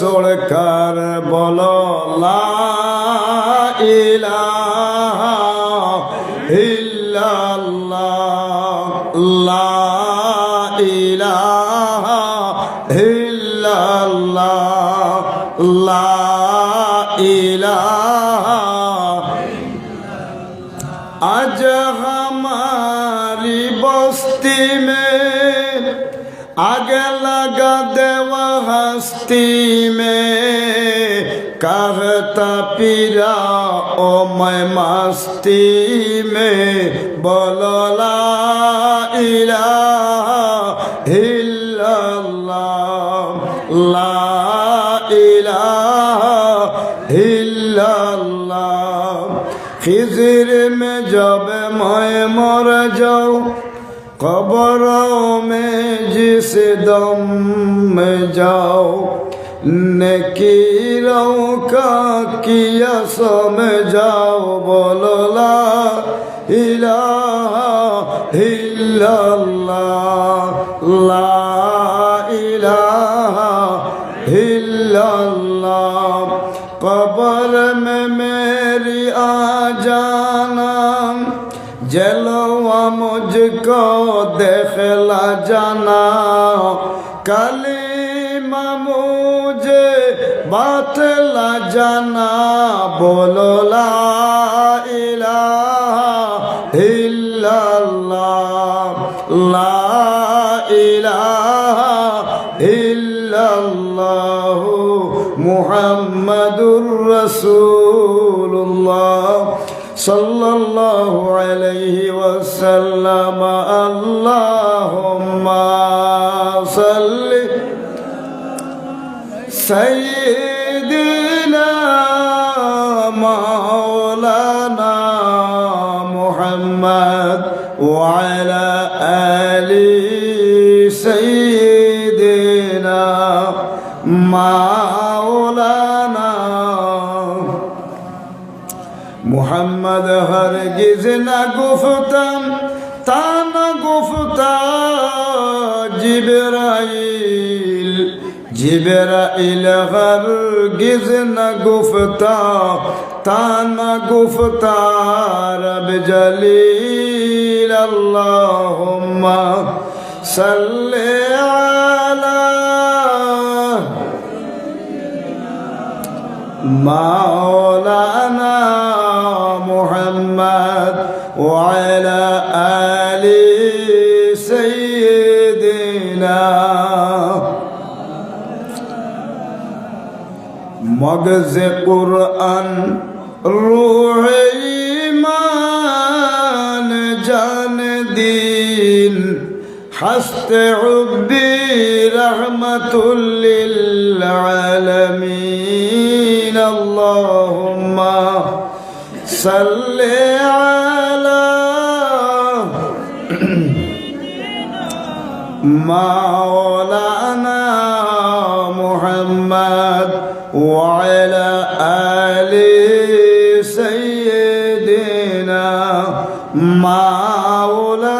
সরকার বল লা ইলাহা ইল্লাল্লাহ লা आग लगा देवा हस्ती में कहता पीरा ओ मैं मस्ती में बोलो ला इलाहा इल्लल्लाह ला इलाहा इल्लल्लाह खिजर में जब मैं मर जाऊं कब्रों में जिस दम में जाओ नकीरों का किया समझाओ बोलो ला इलाहा इल्लल्लाह ला इलाहा इल्लल्लाह कब्र মুঝকো দেখলা জানা কালিমা মুঝে বাতলা জানা বলো লা ইলাহা ইল্লাল্লাহ লা ইলাহা ইল্লাল্লাহু মুহাম্মাদুর রাসূলুল্লাহ صلى الله عليه وسلم. اللهم صل سيدنا مولانا محمد وعلى آل سيدنا محمد. মোহাম্মদ হর গিজ না গুফতাম তা না গুফতা, জিবরাইল জিবরাইল হর গিজ না গুফতা, তা না গুফতা, রব জলিল আল্লাহুম্মা আলা মাওলানা وعلى آل سيدنا مغز قرآن روح ایمان جان دین حسط عبدي رحمة للعالمين صل على مولانا محمد وعلى آل سيدنا محمد